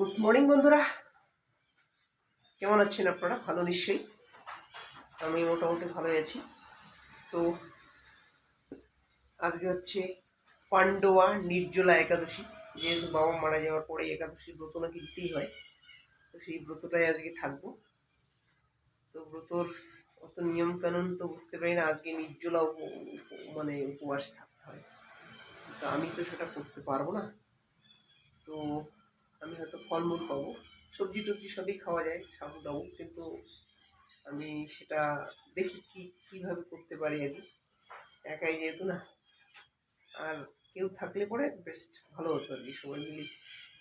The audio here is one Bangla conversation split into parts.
গুড মর্নিং বন্ধুরা। কেমন আছেন আপনারা? ভালো নিশ্চয়ই। আমি মোটামুটি ভালোই আছি। তো আজকে হচ্ছে পান্ডোয়া নির্জলা একাদশী। যেহেতু বাবা মারা যাওয়ার পরে একাদশী ব্রত নাকি দিতেই হয়, তো সেই ব্রতটাই আজকে থাকব। তো ব্রতর অত নিয়মকানুন তো বুঝতে পারি না, আজকে নির্জলা মানে উপবাস থাকতে হয়। তো আমি তো সেটা করতে পারব না। তো আমি হয়তো ফলমূল পাবো সবজি টবজি সবই খাওয়া যায় সাবু দাবু কিন্তু আমি সেটা দেখি কি, কীভাবে করতে পারি আর কি একাই যেহেতু না, আর কেউ থাকলে পরে বেশ ভালো হতো আর কি। সবাই মিলে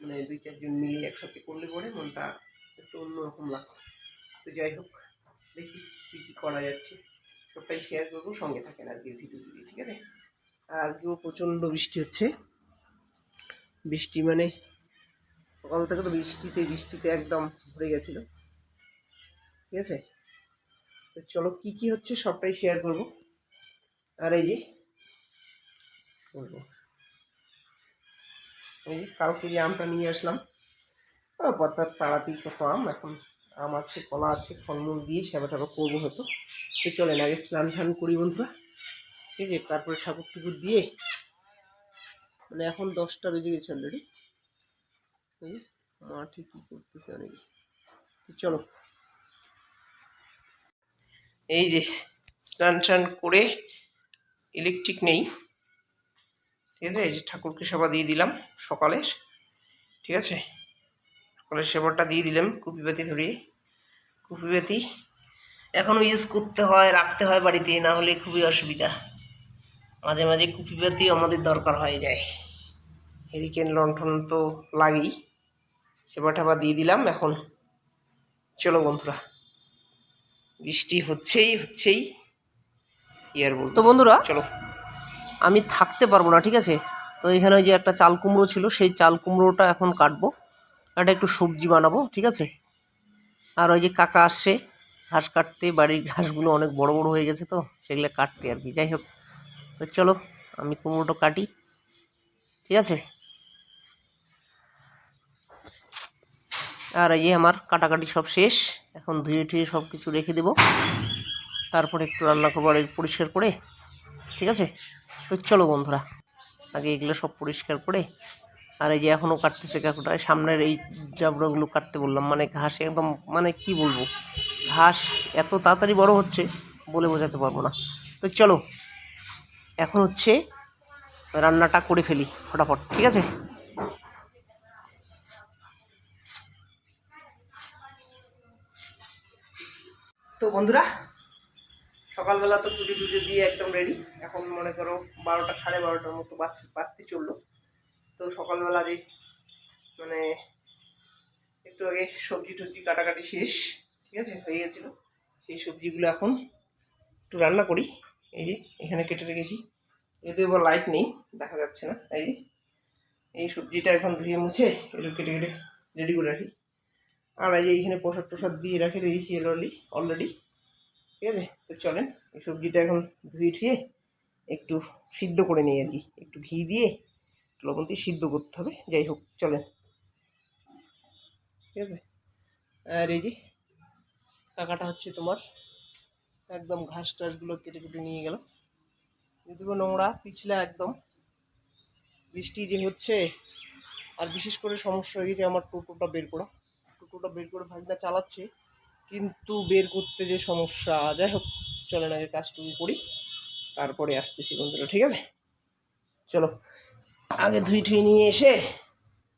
মানে দুই চারজন মিলে একসাথে করলে পরে মনটা একটু অন্যরকম লাগতো। তো যাই হোক, দেখি কী কী করা যাচ্ছে। সবটাই শেয়ার করব, সঙ্গে থাকেন আজকে ভিডিও দিদি ঠিক আছে? আর আজকেও প্রচণ্ড বৃষ্টি হচ্ছে। বৃষ্টি মানে সকাল থেকে তো বৃষ্টিতে বৃষ্টিতে একদম ভরে গেছিল। ঠিক আছে? তো চলো কি কি হচ্ছে সবটাই শেয়ার করব। আর এই যে, বলব। এই কালকে যে আমটা নিয়ে আসলাম পর্দার তাড়াতাড়ি কত আম এখন আম আছে, কলা আছে, ফলমূল দিয়ে সেবা টেবা করব হয়তো। তো চলেন আগে স্নান টান করি বন্ধুরা। ঠিক আছে? তারপরে ঠাকুর টুকুর দিয়ে মানে এখন দশটা বেজে গেছে অলরেডি এই মাঠে কি করতেছে অনেক। চলো। এই যে স্নান টান করে ইলেকট্রিক নেই। ঠিক আছে? এই যে ঠাকুরকে সেবা দিয়ে দিলাম সকালের। ঠিক আছে? সকালের সেবাটা দিয়ে দিলাম কুপিবাতি ধরিয়ে। কুপিবাতি এখনও ইউজ করতে হয়, রাখতে হয় বাড়িতে, না হলে খুবই অসুবিধা। মাঝে মাঝে কুপিবাতি আমাদের দরকার হয়ে যায়। হেরিকেন লণ্ঠন তো লাগেই। সেবা টেবা দিয়ে দিলাম এখন। চলো বন্ধুরা বৃষ্টি হচ্ছেই হচ্ছেই কি আর বলব। তো বন্ধুরা চলো। আমি থাকতে পারব না ঠিক আছে? তো এখানে ওই যে একটা চাল কুমড়ো ছিল সেই চাল কুমড়োটা এখন কাটবো। একটা একটু সবজি বানাবো ঠিক আছে? আর ওই যে কাকা আসছে ঘাস কাটতে বাড়ির ঘাসগুলো অনেক বড় বড় হয়ে গেছে তো সেগুলো কাটতে আর কি যাই হোক। তো চলো আমি কুমড়োটা কাটি ঠিক আছে? আর এই যে আমার কাটাকাটি সব শেষ, এখন ধুয়ে টুয়ে সব কিছু রেখে দেবো। তারপরে একটু রান্না করব পরিষ্কার করে, ঠিক আছে? তো চলো বন্ধুরা, আগে এগুলো সব পরিষ্কার করে, আর এই যে এখনও কাটতেছে কাকুটা সামনের এই জাবড়াগুলো কাটতে বললাম মানে ঘাস একদম মানে কি বলব, ঘাস এত তাড়াতাড়ি বড় হচ্ছে বলে বোঝাতে পারব না। তো চলো, এখন হচ্ছে রান্নাটা করে ফেলি, ফটাফট, ঠিক আছে? বন্ধুরা, সকালবেলা তো পুজো টুজো দিয়ে একদম রেডি এখন মনে করো বারোটা, সাড়ে বারোটার মতো বাজতে বাজতে চলল। তো সকালবেলা যে মানে একটু আগে সবজি টবজি কাটাকাটি শেষ, ঠিক আছে? হয়ে গেছিল। সেই সবজিগুলো এখন একটু রান্না করি। এই যে, এখানে কেটে রেখেছি। যদিও এবার লাইট নেই, দেখা যাচ্ছে না। এই এই সবজিটা এখন ধুয়ে মুছে একটু কেটে কেটে রেডি করে রাখি। আর এই এইখানে প্রসাদ টসাদ দিয়ে রাখে দিয়েছি অলরেডি অলরেডি ঠিক আছে? তো চলেন, এই সবজিটা এখন ধুয়ে ধুয়ে একটু সিদ্ধ করে নিই আর কি। একটু ঘি দিয়ে লবণ দিয়ে সিদ্ধ করতে হবে। যাই হোক, চলেন। ঠিক আছে? আর এই যে কাকাটা হচ্ছে তোমার, একদম ঘাস টাসগুলো কেটে কেটে নিয়ে গেল। যদিও নোংরা, পিছলা একদম। বৃষ্টি যে হচ্ছে, আর বিশেষ করে সমস্যা হয়ে গেছে আমার টোটোটা বের করা। টোটোটা বের করে ভাগনা চালাচ্ছে, কিন্তু বের করতে যে সমস্যা, যাই হোক, চলে না আগে কাজটুকু করি, তারপরে আসতেছি বন্ধুরা, ঠিক আছে? চলো, আগে ধুই ঠুই নিয়ে এসে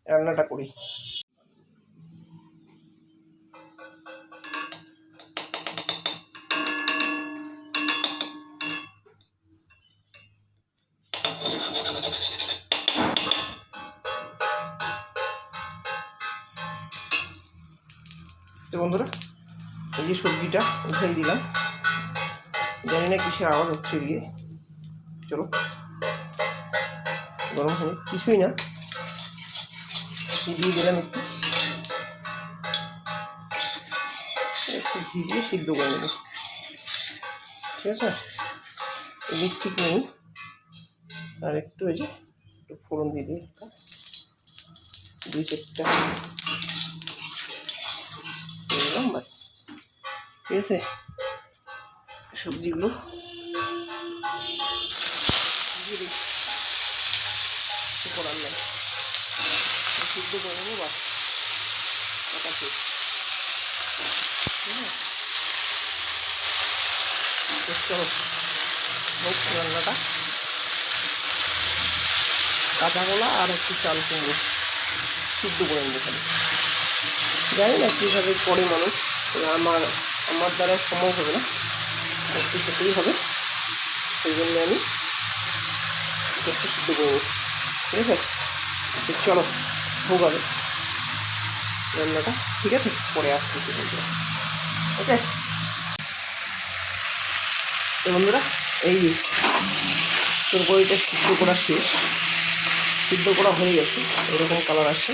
রান্নাটা করি। তো বন্ধুরা, এই যে সবজিটা উঠাই দিলাম। জানি না কিসের আওয়াজ হচ্ছে এদিকে। চলো। গরম হবে কিছুই না। দিয়ে দিলাম একটু। একটু ঘি সিদ্ধ করে নেব। ঠিক আছে? ইলেকট্রিক নেই। আর একটু এই যে একটু ফোড়ন দিয়ে দিই। দুই চারটা ঠিক আছে? সবজিগুলো। সিদ্ধ করে নেব, বাস। রান্নাটা। কাঁচা কলা আর একটু চাল কুমড়ো। সিদ্ধ করে নেব খালি জানি না কীভাবে করে মানুষ আমার আমার দ্বারা সম্ভব হবে না। একটু খেতেই হবে। সেই জন্য আমি একটু সিদ্ধ করব ঠিক আছে? চলো হোক হবে। রান্নাটা, ঠিক আছে? পরে বন্ধুরা। ওকে? বন্ধুরা, এই তরকারিটা সিদ্ধ করা শেষ। সিদ্ধ করা হয়ে গেছে। এরকম কালার আসছে।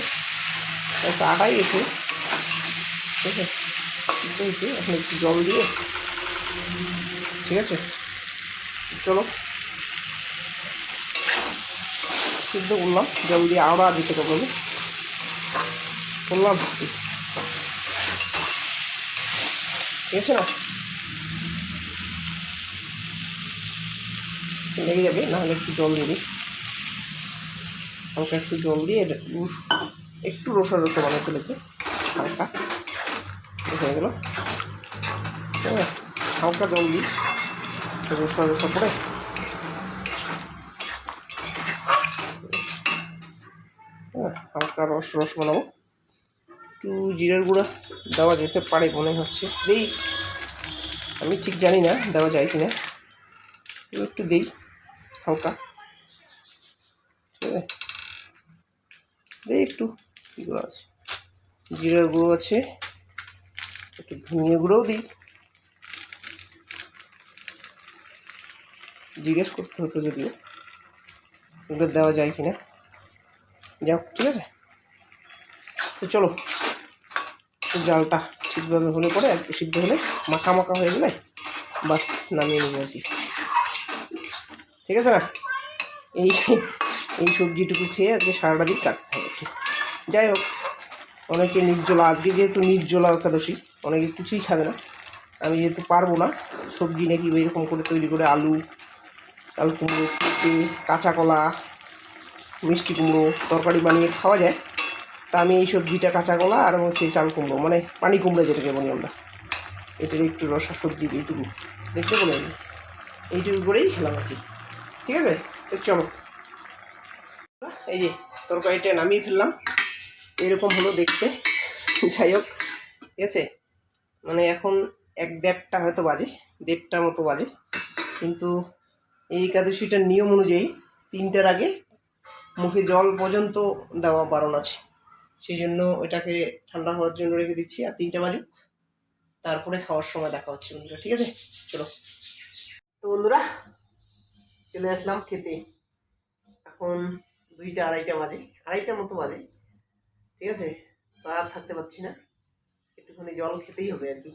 একটা আটাই গেছে ঠিক আছে এখন একটু জল দিয়ে। ঠিক আছে? চলো। সিদ্ধ করলাম, জল দিয়ে আওড়া দিতে হবে করলাম। ঠিক আছে না লেগে যাবে, নাহলে একটু জল দিয়ে দিই। একটু জল দিয়ে, একটু রসা রসা বানাতে ফেলেছে হালকা। হয়ে গেল। হালকা জল দিই। রসা রসা করে হালকা রস রস বানাবো। একটু জিরার গুঁড়া দেওয়া যেতে পারে মনে হচ্ছে। দেই। আমি ঠিক জানি না দেওয়া যায় কি না একটু দেই হালকা। ঠিক আছে দেই একটু। কী আছে? জিরার গুঁড়ো আছে। একটু ধনিয়া গুঁড়োও দিই। জিজ্ঞেস করতে হতো যদিও এগুলো দেওয়া যায় কি না যাক, ঠিক আছে। তো চলো, জালটা ঠিকভাবে হলে পরে একটু সিদ্ধ হলে মাখা মাখা হয়ে গেলে বাস নামিয়ে নেব আর কি। ঠিক আছে না? এই এই সবজিটুকু খেয়ে আজকে সারাটা দিন কাটতে হবে। যাই হোক। অনেকে নির্জলা, আজকে যেহেতু নির্জলা একাদশী, অনেকে কিছুই খাবে না। আমি যেহেতু পারব না, সবজি নাকি এরকম করে তৈরি করে আলু আলু কুমড়ো, পেঁপে, কাঁচা কলা, মিষ্টি কুমড়ো তরকারি বানিয়ে খাওয়া যায়, তা আমি এই সবজিটা কাঁচা কলা আর হচ্ছে চাল কুমড়ো মানে পানি কুমড়ো যেটাকে বলি আমরা। এটার একটু রসা সবজি এইটুকু। দেখতে বলে এইটুকু করেই খেলাম আর কি। ঠিক আছে? তো চলো। এই যে, তরকারিটা নামিয়ে ফেললাম। এরকম হলো দেখতে। যাই হোক, ঠিক আছে? মানে এখন এক দেড়টা হয়তো বাজে, দেড়টা মতো বাজে। কিন্তু এই একাদশীটার নিয়ম অনুযায়ী তিনটার আগে মুখে জল পর্যন্ত দেওয়া বারণ আছে। সেই জন্য ওইটাকে ঠান্ডা হওয়ার জন্য রেখে দিচ্ছি, আর তিনটা বাজুক। তারপরে খাওয়ার সময় দেখা হচ্ছে বন্ধুরা, ঠিক আছে? চলো। তো বন্ধুরা, চলে আসলাম খেতে। এখন দুইটা, আড়াইটা বাজে আড়াইটার মতো বাজে। ঠিক আছে? তো আর থাকতে পারছি না। একটুখানি জল খেতেই হবে আর কি।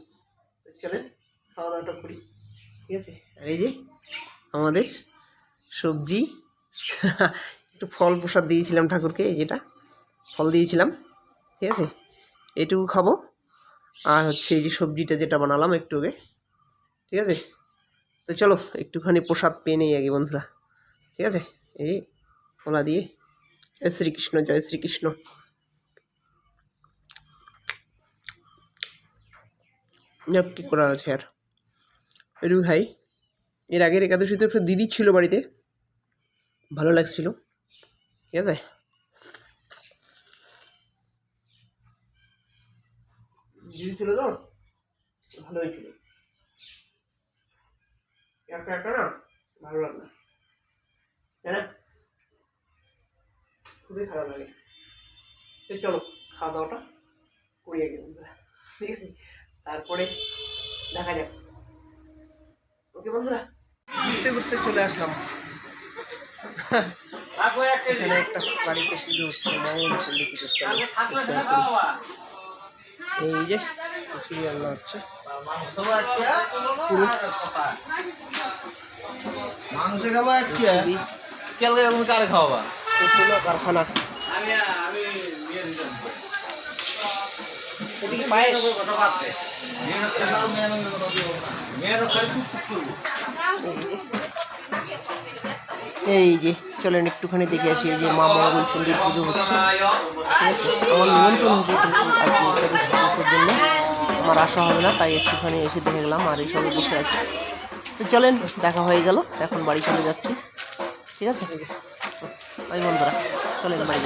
চলেন খাওয়া দাওয়াটা করি। ঠিক আছে? আর এই যে, আমাদের সবজি। একটু ফল প্রসাদ দিয়েছিলাম ঠাকুরকে, এই যেটা। ফল দিয়েছিলাম। ঠিক আছে? এটুকু খাব। আর হচ্ছে এই যে সবজিটা যেটা বানালাম একটু আগে। ঠিক আছে? তো চলো, একটুখানি প্রসাদ পেয়ে নেই আগে বন্ধুরা। ঠিক আছে? এই ফলা দিয়ে। জয় শ্রীকৃষ্ণ জয় শ্রীকৃষ্ণ। যাক কী করার আছে আর? একটু খাই। এর আগের একাদশীতে একটা দিদি ছিল বাড়িতে। ভালো লাগছিল। ঠিক আছে? তো? ভালো হয়েছিল একটা না? ভালো লাগল। না? খুবই খারাপ লাগে। চলো, খাওয়া দাওয়াটা করি আগে ঠিক আছে? তারপরে দেখা যাক। ওকে বন্ধুরা? ঘুরতে ঘুরতে চলে আসলাম। এখানে একটা বাড়িতে। এই যে রান্না হচ্ছে। মাংস খাব আজকে? পুরি, কালকে তুমি কারে খাওয়াবা? কারখানা। পায়েস। এই যে, চলেন একটুখানি দেখে আসি, এই যে মা মঙ্গল চণ্ডীর পুজো হচ্ছে। ঠিক আছে? আমার নিমন্ত্রণ হয়েছে কিন্তু আজকে একাদশী ব্রতের জন্য। আমার আসা হবে না, তাই একটুখানি এসে দেখে গেলাম আর এই সবাই বসে আছে। তো চলেন, দেখা হয়ে গেল, এখন বাড়ি চলে যাচ্ছি। ঠিক আছে? ওই বন্ধুরা, চলেন বাড়ি।